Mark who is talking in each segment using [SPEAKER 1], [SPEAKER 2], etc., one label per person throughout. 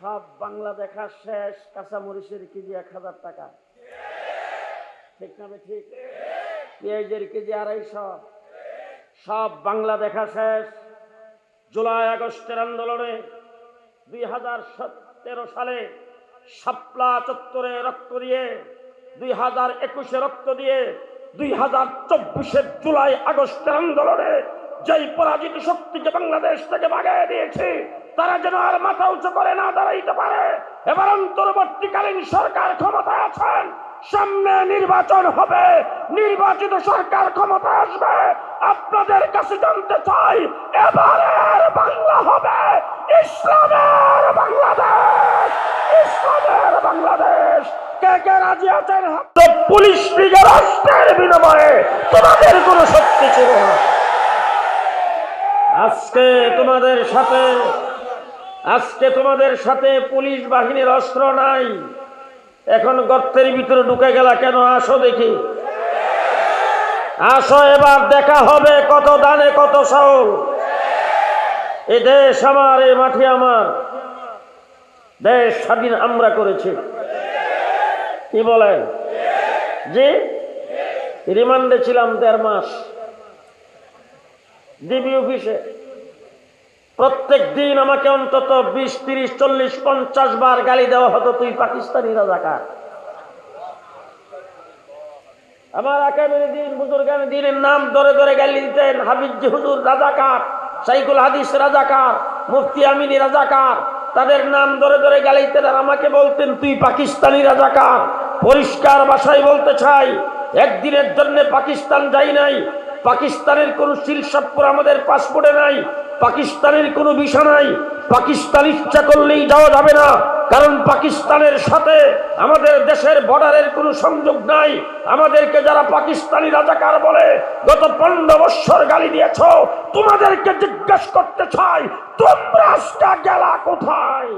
[SPEAKER 1] সব বাংলা দেখা শেষ, কাঁচামরিচের কেজি এক হাজার টাকা। ঠিক না ঠিক? পেঁয়াজের কেজি আড়াইশো। সব বাংলা দেখা শেষ। জুলাই আগস্টের আন্দোলনে দুই হাজার সতেরো সালে শাপলা চত্বরে রক্ত দিয়ে, দুই হাজার একুশে রক্ত দিয়ে, দুই হাজার চব্বিশের জুলাই আগস্টের আন্দোলনে যেই পরাজিত শক্তিকে বাংলাদেশ থেকে বাগায় দিয়েছে তারা যেন আর মাথা উঁচু করে না দাঁড়াইতে পারে। এবার অন্তর্বর্তীকালীন সরকার ক্ষমতায় আছেন। সামনে নির্বাচন হবে। নির্বাচিত সরকার ক্ষমতা আসবে। আপনাদের কাছে জানতে চাই এবারের বাংলা হবে। ইসলামের বাংলাদেশ! ইসলামের বাংলাদেশ! কে কে রাজি আছেন? পুলিশ লীগের রাষ্ট্রের বিনিময়ে তোমাদের কোনো শক্তি ছিল না। আজকে তোমাদের সাথে আজকে তোমাদের সাথে পুলিশ বাহিনীর অস্ত্র নাই। এখন গর্তের ভিতরে ঢুকে গেলা কেন? আসো দেখি। আসো, এবার দেখা হবে কত দানে কত চাউল। এ দেশ আমার, এ মাটি আমার। দেশ স্বাধীন আমরা করেছি। কি বলেন? যে রিমান্ডে ছিলাম দেড় মাস। ডিবি অফিসে। প্রত্যেক দিন আমাকে অন্তত বিশ, তিরিশ, চল্লিশ, পঞ্চাশ বার গালি দেওয়া হতো, তুই পাকিস্তানি রাজা রাজাকার। আমার আকামের দিন বুজুর্গান দিনের নাম ধরে ধরে গালি দিতেন হাবিজি হুজুর রাজাকার সাইকুল হাদিস রাজা রাজাকার, মুফতি আমিনী রাজাকার, তাদের নাম ধরে ধরে গালি দিতেন আর আমাকে বলতেন, তুই পাকিস্তানি রাজা রাজাকার, পরিষ্কার ভাষায় বলতে চাই, একদিনের জন্য পাকিস্তান যাই নাই, পাকিস্তানের কোনো শিলসাপ্পুর আমাদের পাসপোর্টে নাই পাকিস্তানের কোনো বিষয় নাই। পাকিস্তান ইচ্ছা করলেই যাওয়া যাবে না। কারণ পাকিস্তানের সাথে আমাদের দেশের বর্ডারের কোনো সংযোগ নাই। আমাদেরকে যারা পাকিস্তানি রাজাকার বলে, গত পনেরো বৎসর গালি দিয়েছ, তোমাদেরকে জিজ্ঞেস করতে চাই, তোমরা আজকে গেলা কোথায়?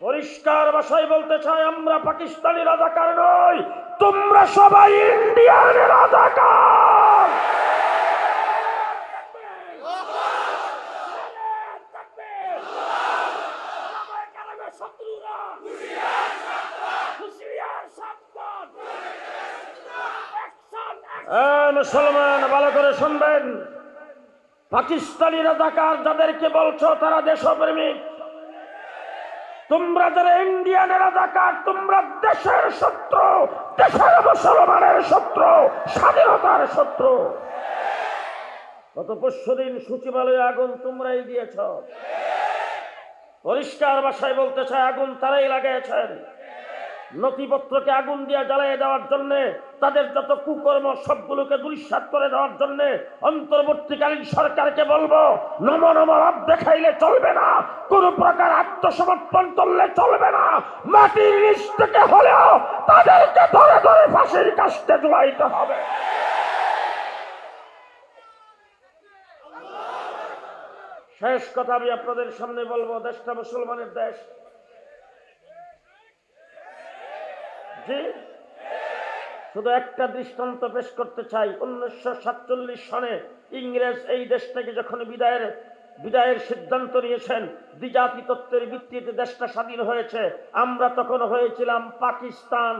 [SPEAKER 1] পরিষ্কার ভাষায় বলতে চাই, আমরা পাকিস্তানি রাজাকার নই, তোমরা সবাই ইন্ডিয়ান রাজাকার। মুসলমান, ভালো করে শুনবেন। পাকিস্তানি রাজাকার যাদেরকে বলছো, তারা দেশপ্রেমিক। তোমরা যারা ইন্ডিয়ানের রাজাকার, তোমরা দেশের শত্রু, দেশের মুসলমানের শত্রু, স্বাধীনতার শত্রু। গত পরশু দিন সচিবালয়ে আগুন তোমরাই দিয়েছ। পরিষ্কার ভাষায় বলতে চাই, আগুন তারাই লাগিয়েছেন। নথিপত্রকে আগুন দিয়ে জ্বালিয়ে দেওয়ার জন্য, তাদের যত কুকর্ম সবগুলোকে দুরিশ্বাত করে দেওয়ার জন্য অন্তর্বর্তীকালীন সরকারকে বলব, নম নম রব দেখাইলে চলবে না, কোন প্রকার আত্মসমর্পণ করলে চলবে না, মাটির নিচ থেকে হলেও তাদেরকে ধরে ধরে ফাঁসির কাস্তে জুলাইতে হবে। শেষ কথা আমি আপনাদের সামনে বলব, দেশটা মুসলমানের দেশ। জি শুধু একটা দৃষ্টান্ত পেশ করতে চাই। উনিশশো সাতচল্লিশ সনে ইংরেজ এই দেশ থেকে যখন বিদায়ের বিদায়ের সিদ্ধান্ত নিয়েছেন দ্বিজাতি তত্ত্বের ভিত্তিতে দেশটা স্বাধীন হয়েছে, আমরা তখন হয়েছিলাম পাকিস্তান।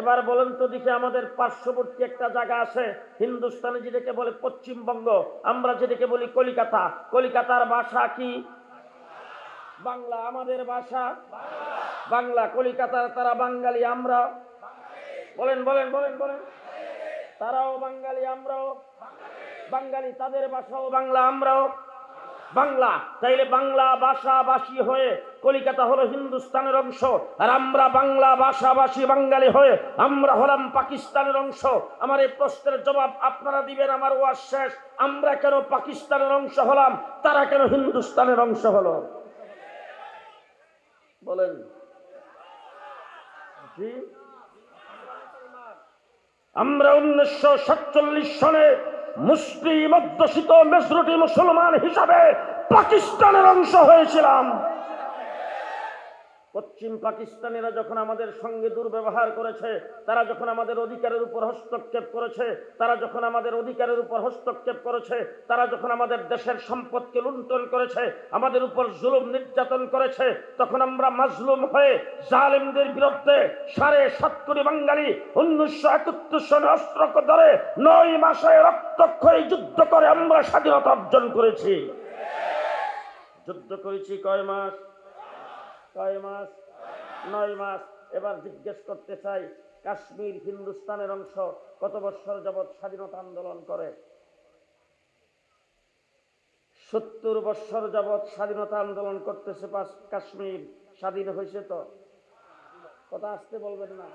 [SPEAKER 1] এবার বলেন তো দেখি আমাদের পার্শ্ববর্তী একটা জায়গা আছে, হিন্দুস্তানে যেটাকে বলে পশ্চিমবঙ্গ, আমরা যেটাকে বলি কলিকাতা। কলিকাতার ভাষা কি? বাংলা। আমাদের ভাষা? বাংলা, কলিকাতার তারা বাঙালি, আমরা। বলেন বলেন বলেন বলেন। তারাও বাঙালি, আমরাও। বাঙালি তাদের ভাষাও বাংলা, আমরাও। বাংলা, তাইলে বাংলা ভাষাভাষী হয়ে কলিকাতা হলো হিন্দুস্তানের অংশ, আর আমরা বাংলা ভাষাভাষী বাঙালি হয়ে আমরা হলাম পাকিস্তানের অংশ। আমার এই প্রশ্নের জবাব আপনারা দিবেন, আমার ওয়াজ শেষ। আমরা কেন পাকিস্তানের অংশ হলাম? তারা কেন হিন্দুস্তানের অংশ হলো? বলেন। আমরা উনিশশো সাতচল্লিশ সনে মুসলিম অধ্যুষিত মেজরিটি মুসলমান হিসাবে পাকিস্তানের অংশ হয়েছিলাম। পশ্চিম পাকিস্তানিরা যখন আমাদের সঙ্গে দুর্ব্যবহার করেছে, তারা যখন আমাদের অধিকারের উপর হস্তক্ষেপ করেছে, তারা যখন আমাদের অধিকারের উপর হস্তক্ষেপ করেছে, তারা যখন আমাদের দেশের সম্পদকে লুণ্ঠন করেছে, আমাদের উপর জুলুম নির্যাতন করেছে, তখন আমরা মাজলুম হয়ে জালেমদের বিরুদ্ধে সাড়ে সাত কোটি বাঙালি উনিশশো একাত্তর সনে অস্ত্র ধরে নয় মাসে রক্তক্ষয়ী যুদ্ধ করে আমরা স্বাধীনতা অর্জন করেছি। যুদ্ধ করেছি কয় মাস? কয় মাস, নয় মাস। এবার জিজ্ঞেস করতে চাই, কাশ্মীর, হিন্দুস্তানের অংশ কত বছর যাবৎ স্বাধীনতা আন্দোলন করে? সত্তর বৎসর যাবৎ স্বাধীনতা আন্দোলন করতেছে কাশ্মীর। স্বাধীন হয়েছে তো? কথা আসতে বলবেন না।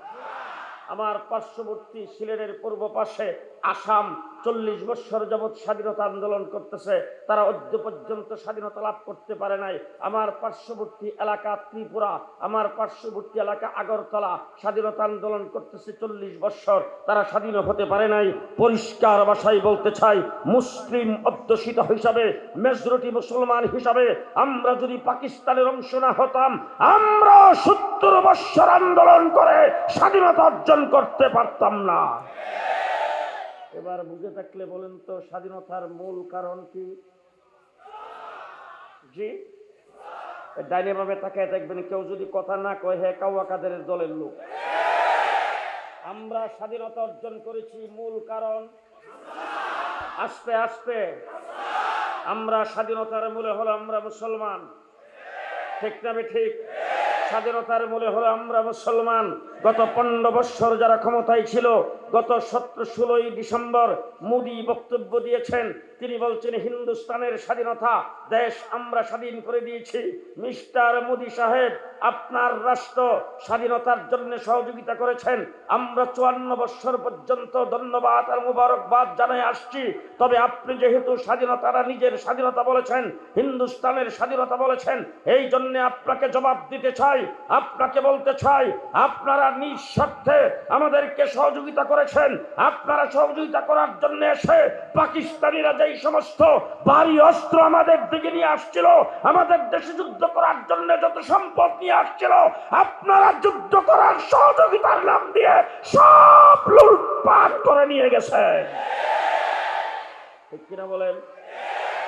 [SPEAKER 1] আমার পার্শ্ববর্তী সিলেটের পূর্ব পাশে আসাম চল্লিশ বৎসর যাবৎ স্বাধীনতা আন্দোলন করতেছে, তারা অদ্য পর্যন্ত স্বাধীনতা লাভ করতে পারে নাই। আমার পার্শ্ববর্তী এলাকা ত্রিপুরা, আমার পার্শ্ববর্তী এলাকা আগরতলা, স্বাধীনতা আন্দোলন করতেছে চল্লিশ বৎসর তারা স্বাধীন হতে পারে নাই। পরিষ্কার ভাষায় বলতে চাই, মুসলিম অধ্যুষিত হিসাবে, মেজরিটি মুসলমান হিসাবে, আমরা যদি পাকিস্তানের অংশ না হতাম, আমরা সত্তর বৎসর আন্দোলন করে স্বাধীনতা অর্জন করতে পারতাম না। এবার বুঝে থাকলে বলেন তো, স্বাধীনতার মূল কারণ কি? জি? ডাইনে ভাবে তাকায় দেখবেন কেউ যদি কথা না কয় হ্যাঁ কাউয়া কাদের দলের লোক। আমরা স্বাধীনতা অর্জন করেছি মূল কারণ। আস্তে আস্তে। আমরা স্বাধীনতার মূলে হলো আমরা মুসলমান। ঠিক না ঠিক? স্বাধীনতার মূলে হলো আমরা মুসলমান। গত পনেরো বৎসর যারা ক্ষমতায় ছিল গত সতেরো ষোলোই ডিসেম্বর মোদী বক্তব্য দিয়েছেন। তিনি বলছেন, হিন্দুস্তানের স্বাধীনতা দেশ আমরা স্বাধীন করে দিয়েছি। মিস্টার মোদী সাহেব আপনার রাষ্ট্র স্বাধীনতার জন্য সহযোগিতা করেছেন। আমরা চুয়ান্ন বৎসর পর্যন্ত ধন্যবাদ আর মুবারকবাদ জানাই আসছি। তবে আপনি যেহেতু স্বাধীনতারা নিজের স্বাধীনতা বলেছেন, হিন্দুস্তানের স্বাধীনতা বলেছেন, এই জন্যে আপনাকে জবাব দিতে চাই, আপনাকে বলতে চাই, আপনারা নিঃস্বার্থে আমাদেরকে সহযোগিতা করেছেন। আপনারা সহযোগিতা করার জন্য এসে পাকিস্তানিরা যেই সমস্ত ভারী অস্ত্র আমাদের দিকে নিয়ে আসছিল, আমাদের দেশে যুদ্ধ করার জন্য যত সম্পদ নিয়ে আসছিল, আপনারা যুদ্ধ করার সহযোগিতার নাম দিয়ে সব লুটপাট করে নিয়ে গেছেন। ঠিক কিনা বলেন?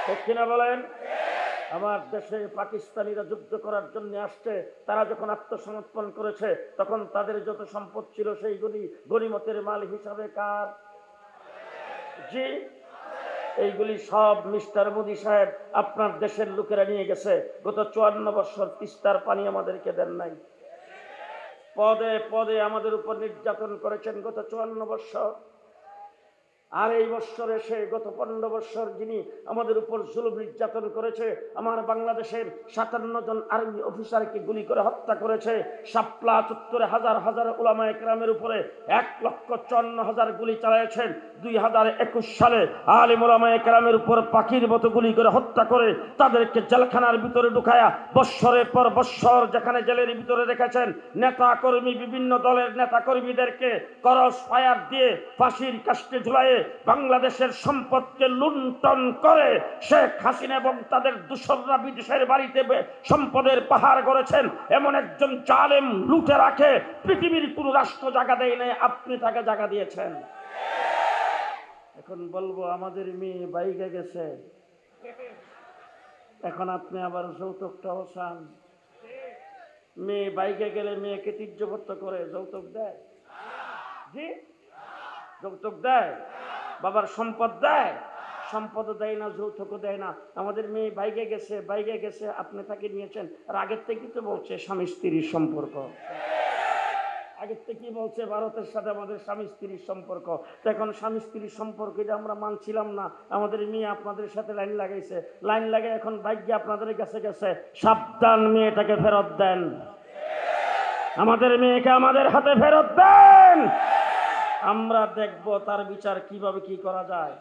[SPEAKER 1] ঠিক কিনা বলেন? আমার দেশে পাকিস্তানিরা যুদ্ধ করার জন্য আসছে, তারা যখন আত্মসমর্পণ করেছে, তখন তাদের যত সম্পদ ছিল সেইগুলি গণিমতের মাল হিসাবে কার? জি? এইগুলি সব মিস্টার মোদি সাহেব আপনার দেশের লোকেরা নিয়ে গেছে। গত চুয়ান্ন বছর তিস্তার পানি আমাদেরকে দেন নাই। পদে পদে আমাদের উপর নির্যাতন করেছেন গত চুয়ান্ন বছর। আর এই বৎসর এসে গত পনেরো বৎসর যিনি আমাদের উপর জুলুম নির্যাতন করেছে, আমার বাংলাদেশের সাতান্ন জন আর্মি অফিসারকে গুলি করে হত্যা করেছে, শাপলা চত্বরে হাজার হাজার ওলামা একরামের উপরে এক লক্ষ চুয়ান্ন হাজার গুলি চালিয়েছেন। দুই হাজার একুশ সালে আলিম ওলামা একরামের উপর পাখির মতো গুলি করে হত্যা করে তাদেরকে জেলখানার ভিতরে ঢুকায়া বৎসরের পর বৎসর যেখানে জেলের ভিতরে রেখেছেন নেতা কর্মী বিভিন্ন দলের নেতা কর্মীদেরকে করস ফায়ার দিয়ে ফাঁসির কাস্টে ঝুলাইয়ে বাংলাদেশের সম্পদকে লুণ্ঠন করে শেখ হাসিনা এবং তাদের দূষররা বিদেশের বাড়িতে সম্পদের পাহাড় গড়েছেন। এমন একজন জালেম লুটে রাখে, পৃথিবীর কোনো রাষ্ট্র জায়গা দেয় নাই, আপনি তাকে জায়গা দিয়েছেন। এখন বলব, আমাদের মেয়ে বাইকে গেছে। এখন আপনি আবার যৌতুকটাও চান মেয়ে বাইকে গেলে মেয়েকে তীর্যবত্ত করে যৌতুক দেয়? জি? যৌতুক দেয়? বাবার সম্পদ দেয়। সম্পদও দেয় না, যৌতুকও দেয় না। আমাদের মেয়ে বাইকে গেছে বাইকে গেছে, আপনি তাকে নিয়েছেন। আর আগের থেকেই তো বলছে স্বামী স্ত্রীর সম্পর্ক। আগের থেকেই বলছে ভারতের সাথে আমাদের স্বামী স্ত্রীর সম্পর্ক। তো এখন স্বামী স্ত্রীর সম্পর্ক এটা আমরা মানছিলাম না। আমাদের মেয়ে আপনাদের সাথে লাইন লাগাইছে। লাইন লাগে এখন ভাগ্যে আপনাদের কাছে গেছে। সাবধান মেয়েটাকে ফেরত দেন। আমাদের মেয়েকে আমাদের হাতে ফেরত দেন। আমরা দেখব তার বিচার কীভাবে কি করা যায়।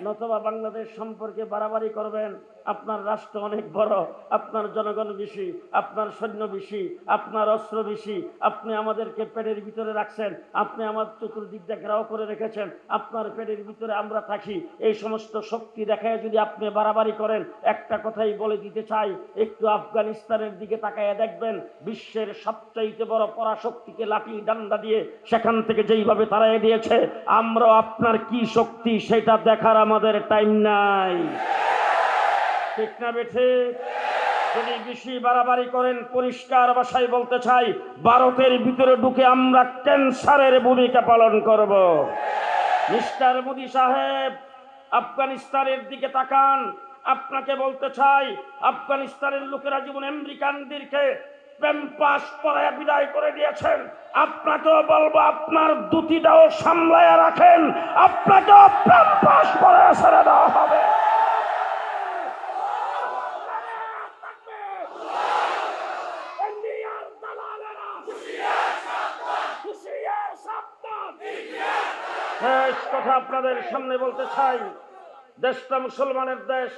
[SPEAKER 1] নতবা বাংলাদেশ সম্পর্কে বাড়াবাড়ি করবেন। আপনার রাষ্ট্র অনেক বড়, আপনার জনগণ বেশি, আপনার সৈন্য বেশি, আপনার অস্ত্র বেশি, আপনি আমাদেরকে পেটের ভিতরে রাখছেন, আপনি আমার চতুর্দিক দিয়ে ঘেরাও করে রেখেছেন, আপনার পেটের ভিতরে আমরা থাকি। এই সমস্ত শক্তি দেখায় যদি আপনি বাড়াবাড়ি করেন, একটা কথাই বলে দিতে চাই, একটু আফগানিস্তানের দিকে তাকায় দেখবেন, বিশ্বের সবচাইতে বড় পরাশক্তিকে লাঠি ডান্ডা দিয়ে সেখান থেকে যেইভাবে তারাই দিয়েছে আমরা আপনার কি শক্তি সেটা দেখার আমাদের টাইম নাই। ঠিক না বেঠে? যদি বেশি বাড়াবাড়ি করেন, পরিষ্কার ভাষায় বলতে চাই, ভারতের ভিতরে ঢুকে আমরা ক্যান্সারের ভূমিকা পালন করব। মিস্টার মোদি সাহেব, আফগানিস্তানের দিকে তাকান। আপনাকে বলতে চাই, আফগানিস্তানের লোকেরা জীবন আমেরিকানদেরকে প্যাম্পাস পরায় বিদায় করে দিয়েছেন, আপনাকেও বলব, আপনার দুটিটাও সামলায়া রাখেন। আপনাকেও প্যাম্পাস পরায় ছেড়ে দেওয়া হবে। আপনাদের সামনে বলতে চাই, দেশটা মুসলমানের দেশ।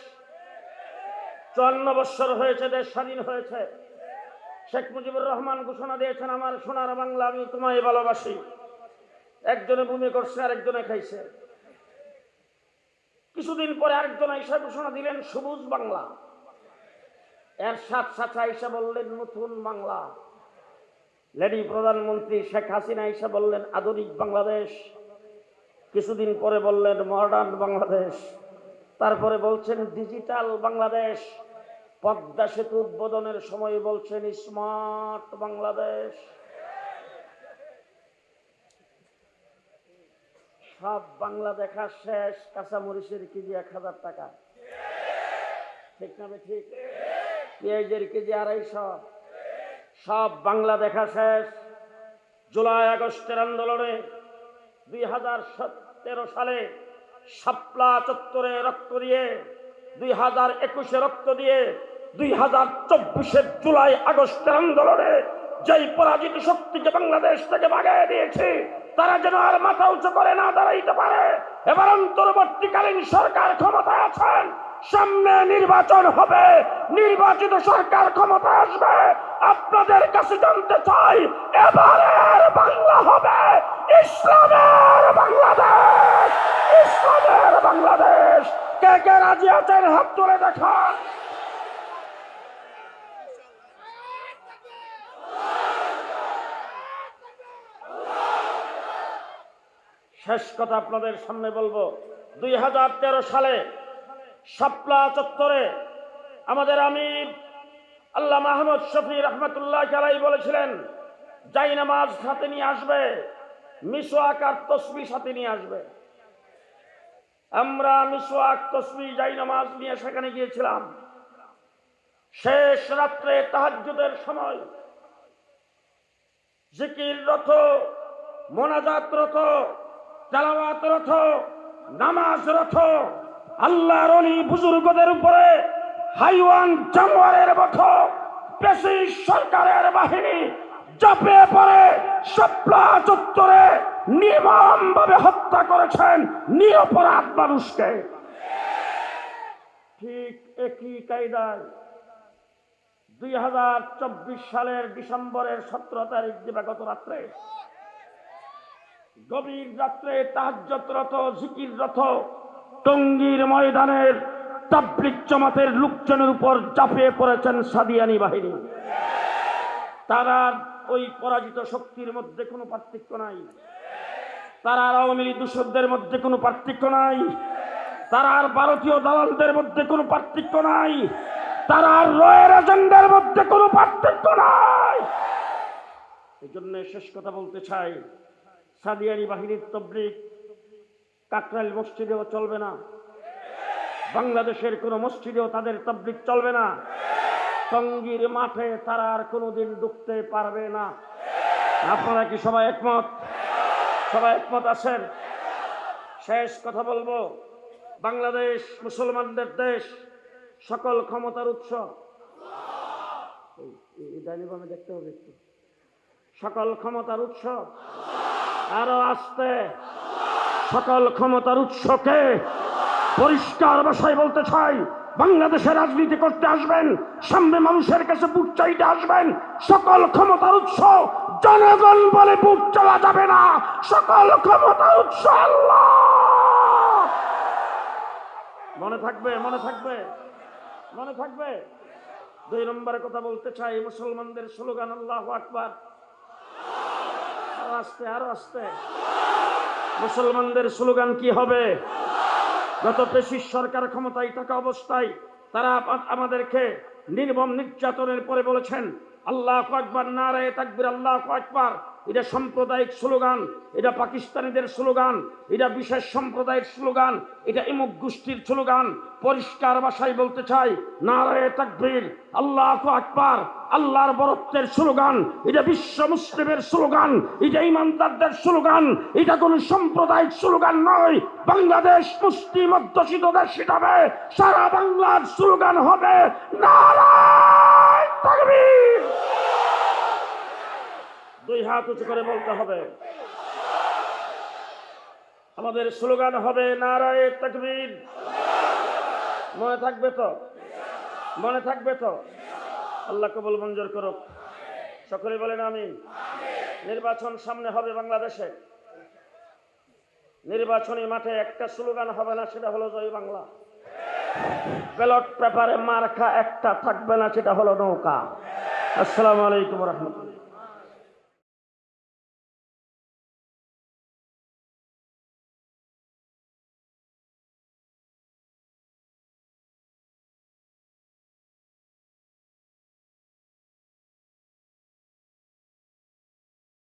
[SPEAKER 1] চুয়ান্ন বৎসর হয়েছে, দেশ স্বাধীন হয়েছে। শেখ মুজিবুর রহমান ঘোষণা দিয়েছেন, আমার সোনার বাংলা আমি তোমায় ভালোবাসি। একজনে ভূমি করছে, আরেকজনে খাইছে। কিছুদিন পরে আরেকজন আইসা ঘোষণা দিলেন, সবুজ বাংলা। এর সাথ সাথে আইসা বললেন, নতুন বাংলা। লেডি প্রধানমন্ত্রী শেখ হাসিনা আইসা বললেন, আধুনিক বাংলাদেশ। কিছুদিন পরে বললেন মডার্ন বাংলাদেশ তারপরে বলছেন ডিজিটাল বাংলাদেশ পদ্মা সেতু উদ্বোধনের সময় বলছেন স্মার্ট বাংলাদেশ সব বাংলা দেখা শেষ, কাঁচামরিচের কেজি এক হাজার টাকা। ঠিক না ঠিক? পেঁয়াজের কেজি আড়াইশো। সব বাংলা দেখা শেষ। জুলাই আগস্টের আন্দোলনে দুই হাজার সতেরো সালে শাপলা চত্বরে রক্ত দিয়ে, দুই হাজার একুশে রক্ত দিয়ে, দুই হাজার চব্বিশের জুলাই আগস্টের আন্দোলনে যেই পরাজিত শক্তিকে বাংলাদেশ থেকে বাগায় দিয়েছে, তারা যেন আর মাথা উঁচু করে না দাঁড়াইতে পারে। এবার অন্তর্বর্তীকালীন সরকার ক্ষমতায় আছেন। সামনে নির্বাচন হবে। নির্বাচিত সরকার ক্ষমতা আসবে। আপনাদের কাছে জানতে চাই, এবারের বাংলা হবে। ইসলামের বাংলাদেশ! ইসলামের বাংলাদেশ! কে কে রাজি আছেন? হাত তুলে দেখান। শেষ কথা আপনাদের সামনে বলব। দুই হাজার তেরো সালে শাপলা চত্বরে আমাদের আমির আল্লাহ মাহমুদ শফি রহমতুল্লাহ আলাই বলেছিলেন, যাই নামাজ হাতে নিয়ে আসবে, মিসওয়াক আর তসবি সাথে নিয়ে আসবে। আমরা মিসওয়াক তসবি যাই নামাজ নিয়ে সেখানে গিয়েছিলাম। শেষ রাত্রে তাহাজ্জুদের সময় জিকির রথ মোনাজাত রথ তেলাওয়াত রথ নামাজ রথ আল্লাহর অলি বুজুর্গদের উপরে হাইওয়ান জানোয়ারের মতো বেশি সরকারের বাহিনী চাপে পড়ে সপ্লা চত্বরে নির্মম ভাবে হত্যা করেছেন নিরপরাধ মানুষকে। ঠিক একই কায়দায় দুই হাজার চব্বিশ সালের ডিসেম্বরের সতেরো তারিখ দিবাগত রাত্রে। গভীর রাত্রে জিকির রথ টঙ্গীর ময়দানের তাবলিক জমাতের লোকজনের উপর চাপিয়ে পড়েছেন সাদিয়ানি বাহিনী। তারা ওই পরাজিত শক্তির মধ্যে কোনো পার্থক্য নাই। তারা আওয়ামী লীগ দূষকদের মধ্যে কোনো পার্থক্য নাই। তারা আর ভারতীয় দালালদের মধ্যে কোনো পার্থক্য নাই। তারা আর রয়ের এজেন্ডার মধ্যে কোনো পার্থক্য নাই। এই জন্য শেষ কথা বলতে চাই, সাদিয়ানি বাহিনীর তবলিক কাকরাইল মসজিদেও চলবে না। বাংলাদেশের কোনো মসজিদেও তাদের তবলিক চলবে না। টঙ্গীর মাঠে তারা আর কোনোদিন ঢুকতে পারবে না। আপনারা কি সবাই একমত? সবাই একমত আছেন? শেষ কথা বলব। বাংলাদেশ মুসলমানদের দেশ, সকল ক্ষমতার উৎস। দেখতে হবে সকল ক্ষমতার উৎস। আরও আসতে। সকল ক্ষমতার উৎসকে পরিষ্কার ভাষায় বলতে চাই, বাংলাদেশে রাজনীতি করতে আসবেন, সামনে মানুষের কাছে বুট চাইতে আসবেন, সকল ক্ষমতার উৎস জনগণ বলে বুট চলা যাবে না। সকল ক্ষমতার উৎস মনে থাকবে মনে থাকবে মনে থাকবে। দুই নম্বরে কথা বলতে চাই, মুসলমানদের স্লোগান, আল্লাহ আকবার। আস্তে, আরও আস্তে। মুসলমানদের স্লোগান কি হবে? গত পেশির সরকার ক্ষমতায় থাকা অবস্থায় তারা আমাদেরকে নির্মম নির্যাতনের পরে বলেছেন, আল্লাহ আকবার, নারায় তাকবির, আল্লাহ আকবার। এটা সাম্প্রদায়িক স্লোগান, এটা পাকিস্তানিদের স্লোগান, এটা বিশেষ সম্প্রদায়ের স্লোগান, এটা ইমুক গোষ্ঠীর স্লোগান। পরিষ্কার ভাষায় বলতে চাই, নারায় তাকবীর, আল্লাহ আকবার, আল্লাহর বরত্বের স্লোগান। এটা বিশ্ব মুসলিমের স্লোগান, এটা ইমানদারদের স্লোগান, এটা কোন সাম্প্রদায়িক স্লোগান নয়। বাংলাদেশ মুসলিম অধ্যুষিত দেশ হিসাবে সারা বাংলার স্লোগান হবে, নারায় তাকবীর। দুই হাত উঁচু করে বলতে হবে। আমাদের স্লোগান হবে নারায় তাকবীর। মনে থাকবে তো? মনে থাকবে তো? আল্লাহ কবুল মঞ্জুর করুক। সকলে বলেন আমি নির্বাচন সামনে হবে বাংলাদেশে। নির্বাচনী মাঠে একটা স্লোগান হবে না, সেটা হলো জয় বাংলা। ব্যালট পেপারে মার্কা একটা থাকবে না, সেটা হলো নৌকা। আসসালামু আলাইকুম রহমতুল্লাহ।